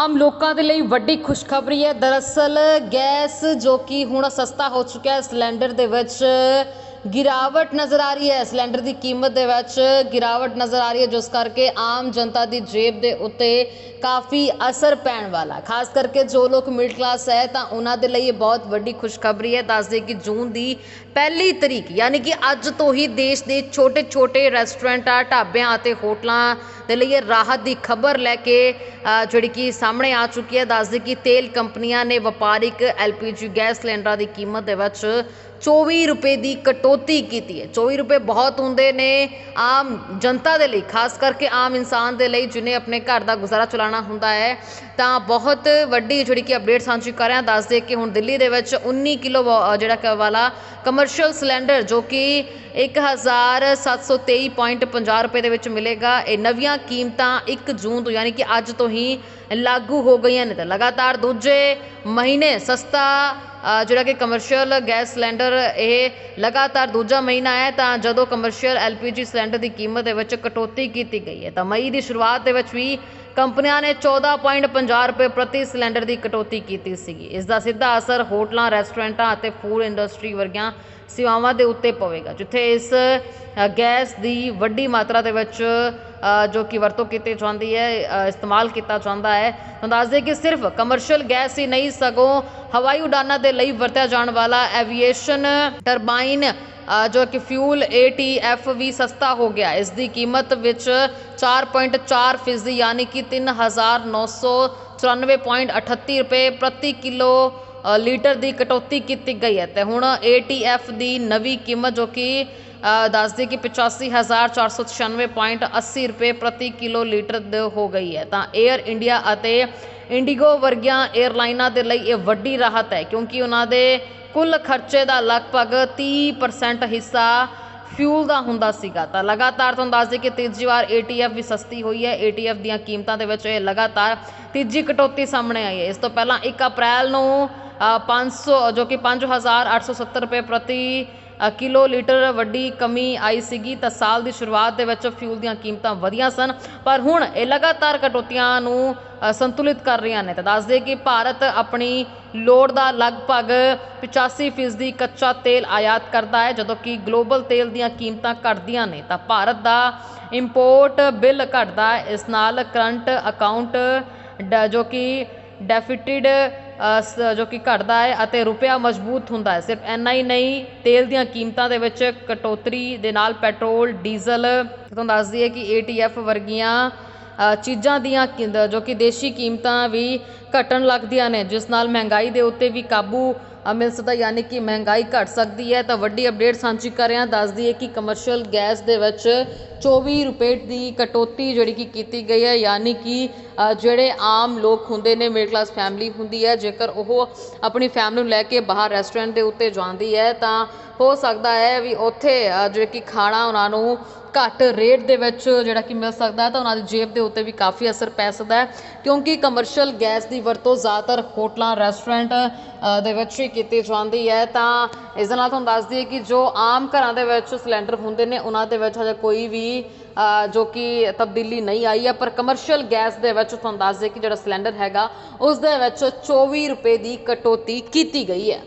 ਆਮ ਲੋਕਾਂ ਦੇ ਲਈ ਵੱਡੀ ਖੁਸ਼ਖਬਰੀ ਹੈ। ਦਰਅਸਲ ਗੈਸ ਜੋ ਕਿ ਹੁਣ ਸਸਤਾ ਹੋ ਚੁੱਕਿਆ ਹੈ, ਸਿਲੰਡਰ ਦੇ ਵਿੱਚ ਗਿਰਾਵਟ ਨਜ਼ਰ ਆ ਰਹੀ ਹੈ। ਸਿਲੰਡਰ ਦੀ ਕੀਮਤ ਦੇ ਵਿੱਚ ਗਿਰਾਵਟ ਨਜ਼ਰ ਆ ਰਹੀ ਹੈ, ਜਿਸ ਕਰਕੇ ਆਮ ਜਨਤਾ ਦੀ ਜੇਬ ਦੇ ਉੱਤੇ ਕਾਫੀ ਅਸਰ ਪੈਣ ਵਾਲਾ ਖਾਸ ਕਰਕੇ ਜੋ ਲੋਕ ਮਿਡਲ ਕਲਾਸ ਹੈ, ਤਾਂ ਉਹਨਾਂ ਦੇ ਲਈ ਇਹ ਬਹੁਤ ਵੱਡੀ ਖੁਸ਼ਖਬਰੀ ਹੈ। ਦੱਸਦੇ ਕਿ ਜੂਨ ਦੀ ਪਹਿਲੀ ਤਰੀਕ, ਯਾਨੀ ਕਿ ਅੱਜ ਤੋਂ ਹੀ ਦੇਸ਼ ਦੇ ਛੋਟੇ-ਛੋਟੇ ਰੈਸਟੋਰੈਂਟਾਂ, ਢਾਬਿਆਂ ਅਤੇ ਹੋਟਲਾਂ ਦੇ ਲਈ ਇਹ ਰਾਹਤ ਦੀ ਖਬਰ ਲੈ ਕੇ ਜਿਹੜੀ ਕਿ ਸਾਹਮਣੇ ਆ ਚੁੱਕੀ ਹੈ। ਦੱਸਦੇ ਕਿ ਤੇਲ ਕੰਪਨੀਆਂ ਨੇ ਵਪਾਰਿਕ ਐਲਪੀਜੀ ਗੈਸ ਸਿਲੰਡਰਾਂ ਦੀ ਕੀਮਤ ਦੇ ਵਿੱਚ 24 ਰੁਪਏ ਦੀ ਕਟੌਤੀ ਕੀਤੀ ਹੈ। 24 ਰੁਪਏ ਬਹੁਤ ਹੁੰਦੇ ਨੇ ਆਮ ਜਨਤਾ ਦੇ ਲਈ, ਖਾਸ ਕਰਕੇ ਆਮ ਇਨਸਾਨ ਦੇ ਲਈ ਜਿਹਨੇ ਆਪਣੇ ਘਰ ਦਾ ਗੁਜ਼ਾਰਾ ਚਲਾਉਣਾ ਹੁੰਦਾ ਹੈ। ਤਾਂ ਬਹੁਤ ਵੱਡੀ ਜਿਹੜੀ ਕਿ ਅਪਡੇਟ ਸਾਂਝੀ ਕਰ ਰਿਹਾ ਹਾਂ, ਦੱਸਦੇ ਕਿ ਹੁਣ ਦਿੱਲੀ ਦੇ ਵਿੱਚ 19 ਕਿਲੋ ਵਾ- ਜਿਹੜਾ ਕਿ ਵਾਲਾ ਕਮਰਸ਼ੀਅਲ ਸਿਲੰਡਰ ਜੋ ਕਿ 1723.50 ਰੁਪਏ ਦੇ ਵਿੱਚ ਮਿਲੇਗਾ। ਇਹ ਨਵੀਆਂ ਕੀਮਤਾਂ 1 ਜੂਨ ਤੋਂ ਯਾਨੀ ਕਿ ਅੱਜ ਤੋਂ ਹੀ ਲਾਗੂ ਹੋ ਗਈਆਂ ਨੇ। ਤਾਂ ਲਗਾਤਾਰ ਦੂਜੇ ਮਹੀਨੇ ਸਸਤਾ ਜਿਹੜਾ ਕਿ ਕਮਰਸ਼ੀਅਲ ਗੈਸ ਸਿਲੰਡਰ ਇਹ ਲਗਾਤਾਰ ਦੂਜਾ ਮਹੀਨਾ ਹੈ ਤਾਂ ਜਦੋਂ ਕਮਰਸ਼ੀਅਲ ਐਲਪੀਜੀ ਸਿਲੰਡਰ ਦੀ ਕੀਮਤ ਦੇ ਵਿੱਚ ਕਟੌਤੀ ਕੀਤੀ ਗਈ ਹੈ, ਤਾਂ ਮਈ ਦੀ ਸ਼ੁਰੂਆਤ ਦੇ ਵਿੱਚ ਵੀ ਕੰਪਨੀਆਂ ਨੇ 14.50 ਰੁਪਏ ਪ੍ਰਤੀ ਸਿਲੰਡਰ ਦੀ ਕਟੌਤੀ ਕੀਤੀ ਸੀਗੀ। ਇਸ ਦਾ ਸਿੱਧਾ ਅਸਰ ਹੋਟਲਾਂ, ਰੈਸਟੋਰੈਂਟਾਂ ਅਤੇ ਫੂਡ ਇੰਡਸਟਰੀ ਵਰਗੀਆਂ ਸੇਵਾਵਾਂ ਦੇ ਉੱਤੇ ਪਵੇਗਾ, ਜਿੱਥੇ ਇਸ ਗੈਸ ਦੀ ਵੱਡੀ ਮਾਤਰਾ ਦੇ ਵਿੱਚ ਜੋ ਕਿ ਵਰਤੋਂ ਕੀਤੀ ਜਾਂਦੀ ਹੈ ਇਸਤੇਮਾਲ ਕੀਤਾ ਜਾਂਦਾ ਹੈ। ਤਾਂ ਦੱਸਦੇ ਕਿ ਸਿਰਫ ਕਮਰਸ਼ੀਅਲ ਗੈਸ ਹੀ ਨਹੀਂ, ਸਗੋਂ ਹਵਾਈ ਉਡਾਨਾਂ ਦੇ ਲਈ ਵਰਤਿਆ ਜਾਣ ਵਾਲਾ ਐਵੀਏਸ਼ਨ ਟਰਬਾਈਨ ਜੋ ਕਿ ਫਿਊਲ ATF ਵੀ ਸਸਤਾ ਹੋ ਗਿਆ। ਇਸ ਦੀ ਕੀਮਤ ਵਿੱਚ 4.4 ਫੀਸਦੀ, ਯਾਨੀ ਕਿ 3994.38 ਰੁਪਏ ਪ੍ਰਤੀ ਕਿਲੋ ਲੀਟਰ ਦੀ ਕਟੌਤੀ ਕੀਤੀ ਗਈ ਹੈ। ਤੇ ਹੁਣ ATF ਦੀ ਨਵੀਂ ਕੀਮਤ ਜੋ ਕਿ ਦੱਸਦੀ ਕਿ 85496.80 ਰੁਪਏ ਪ੍ਰਤੀ ਕਿਲੋ ਲੀਟਰ ਦ- ਹੋ ਗਈ ਹੈ। ਤਾਂ 에ਅਰ ਇੰਡੀਆ ਅਤੇ ਇੰਡੀਗੋ ਵਰਗੀਆਂ 에ਅਰਲਾਈਨਾਂ ਦੇ ਲਈ ਇਹ ਵੱਡੀ ਰਾਹਤ ਹੈ, ਕਿਉਂਕਿ ਉਹਨਾਂ ਦੇ ਕੁੱਲ ਖਰਚੇ ਦਾ ਲਗਭਗ 30% ਹਿੱਸਾ ਫਿਊਲ ਦਾ ਹੁੰਦਾ ਸੀਗਾ ਤਾਂ ਲਗਾਤਾਰ ਤੁਹਾਨੂੰ ਦੱਸ ਦਈਏ ਕਿ ਤੀਜੀ ਵਾਰ ATF ਵੀ ਸਸਤੀ ਹੋਈ ਹੈ ATF ਦੀਆਂ ਕੀਮਤਾਂ ਦੇ ਵਿੱਚ ਇਹ ਲਗਾਤਾਰ ਤੀਜੀ ਕਟੌਤੀ ਸਾਹਮਣੇ ਆਈ ਹੈ। ਇਸ ਤੋਂ ਪਹਿਲਾਂ 1 ਅਪ੍ਰੈਲ ਨੂੰ ਅ, 500 ਜੋ ਕਿ 5870 ਰੁਪਏ ਪ੍ਰਤੀ ਅ, ਕਿਲੋ ਲੀਟਰ ਵੱਡੀ ਕਮੀ ਆਈ ਸੀਗੀ ਤਾਂ ਸਾਲ ਦੀ ਸ਼ੁਰੂਆਤ ਦੇ ਵਿੱਚ ਫਿਊਲ ਦੀਆਂ ਕੀਮਤਾਂ ਵਧੀਆਂ ਸਨ ਪਰ ਹੁਣ ਇਹ ਲਗਾਤਾਰ ਕਟੌਤੀਆਂ ਨੂੰ ਸੰਤੁਲਿਤ ਕਰ ਰਹੀਆਂ ਨੇ। ਤਾਂ ਦੱਸਦੇ ਕਿ ਭਾਰਤ ਆਪਣੀ ਲੋੜ ਦਾ ਲਗਭਗ 85% ਫੀਸਦੀ ਕੱਚਾ ਤੇਲ ਆਯਾਤ ਕਰਦਾ ਹੈ ਜਦੋਂ ਕਿ ਗਲੋਬਲ ਤੇਲ ਦੀਆਂ ਕੀਮਤਾਂ ਘਟਦੀਆਂ ਨੇ। ਤਾਂ ਭਾਰਤ ਦਾ ਇੰਪੋਰਟ ਬਿੱਲ ਘਟਦਾ ਹੈ। ਇਸ ਨਾਲ ਕਰੰਟ ਅਕਾਊਂਟ ਡ- ਜੋ ਕਿ ਡੈਫਿਟਿਡ ਜੋ ਕਿ ਘਟਦਾ ਹੈ ਅਤੇ ਰੁਪਇਆ ਮਜ਼ਬੂਤ ਹੁੰਦਾ ਹੈ। ਸਿਰਫ ਇੰਨਾ ਹੀ ਨਹੀਂ, ਤੇਲ ਦੀਆਂ ਕੀਮਤਾਂ ਦੇ ਵਿੱਚ ਕਟੌਤੀ ਦੇ ਨਾਲ ਪੈਟਰੋਲ, ਡੀਜ਼ਲ ਤੁਹਾਨੂੰ ਦੱਸ ਦਈਏ ਕਿ ATF ਵਰਗੀਆਂ ਚੀਜ਼ਾਂ ਦੀਆਂ ਕੀਮ- ਜੋ ਕਿ ਦੇਸ਼ੀ ਕੀਮਤਾਂ ਵੀ ਘਟਣ ਲੱਗਦੀਆਂ ਨੇ, ਜਿਸ ਨਾਲ ਮਹਿੰਗਾਈ ਦੇ ਉੱਤੇ ਵੀ ਕਾਬੂ ਅ, ਮਿਲ ਸਕਦਾ ਯਾਨੀ ਕਿ ਮਹਿੰਗਾਈ ਘਟ ਸਕਦੀ ਹੈ ਤਾਂ ਵੱਡੀ ਅਪਡੇਟ ਸਾਂਝੀ ਕਰ ਰਿਹਾ ਹਾਂ ਦੱਸ ਦਈਏ ਕਿ ਕਮਰਸ਼ੀਅਲ ਗੈਸ ਦੇ ਵਿੱਚ 24 ਰੁਪਏ ਦੀ ਕਟੌਤੀ ਜਿਹੜੀ ਕਿ ਕੀਤੀ ਗਈ ਹੈ ਯਾਨੀ ਕਿ ਜਿਹੜੇ ਆਮ ਲੋਕ ਹੁੰਦੇ ਨੇ ਮਿਡਲ ਕਲਾਸ ਫੈਮਿਲੀ ਹੁੰਦੀ ਹੈ ਜੇਕਰ ਉਹ ਆਪਣੀ ਫੈਮਿਲੀ ਨੂੰ ਲੈ ਕੇ ਬਾਹਰ ਰੈਸਟੋਰੈਂਟ ਦੇ ਉੱਤੇ ਜਾਂਦੀ ਹੈ ਤਾਂ ਹੋ ਸਕਦਾ ਹੈ ਵੀ ਉੱਥੇ ਜਿਹੜੇ ਕਿ ਖਾਣਾ ਉਹਨਾਂ ਨੂੰ ਘੱਟ ਰੇਟ ਦੇ ਵਿੱਚ ਜਿਹੜਾ ਕਿ ਮਿਲ ਸਕਦਾ ਹੈ ਤਾਂ ਉਹਨਾਂ ਦੀ ਜੇਬ ਦੇ ਉੱਤੇ ਵੀ ਕਾਫੀ ਅਸਰ ਪੈ ਸਕਦਾ ਹੈ। ਕਿਉਂਕਿ ਕਮਰਸ਼ੀਅਲ ਗੈਸ ਦੀ ਵਰਤੋਂ ਜ਼ਿਆਦਾਤਰ ਹੋਟਲਾਂ ਰੈਸਟੋਰੈਂਟ ਦੇ ਵਿੱਚ ਹੀ ਕੀਤੀ ਜਾਂਦੀ ਹੈ, ਤਾਂ ਇਸ ਦੇ ਨਾਲ ਤੁਹਾਨੂੰ ਦੱਸ ਦਈਏ ਕਿ ਜੋ ਆਮ ਘਰਾਂ ਦੇ ਵਿੱਚ ਸਿਲੰਡਰ ਹੁੰਦੇ ਨੇ, ਉਹਨਾਂ ਦੇ ਵਿੱਚ ਹਜੇ ਕੋਈ ਵੀ ਜੋ ਕਿ ਤਬਦੀਲੀ ਨਹੀਂ ਆਈ ਹੈ, ਪਰ ਕਮਰਸ਼ੀਅਲ ਗੈਸ ਦੇ ਵਿੱਚ ਤੁਹਾਨੂੰ ਦੱਸ ਦਈਏ ਕਿ ਜਿਹੜਾ ਸਿਲੰਡਰ ਹੈਗਾ, ਉਸ ਦੇ ਵਿੱਚ 24 ਰੁਪਏ ਦੀ ਕਟੌਤੀ ਕੀਤੀ ਗਈ ਹੈ।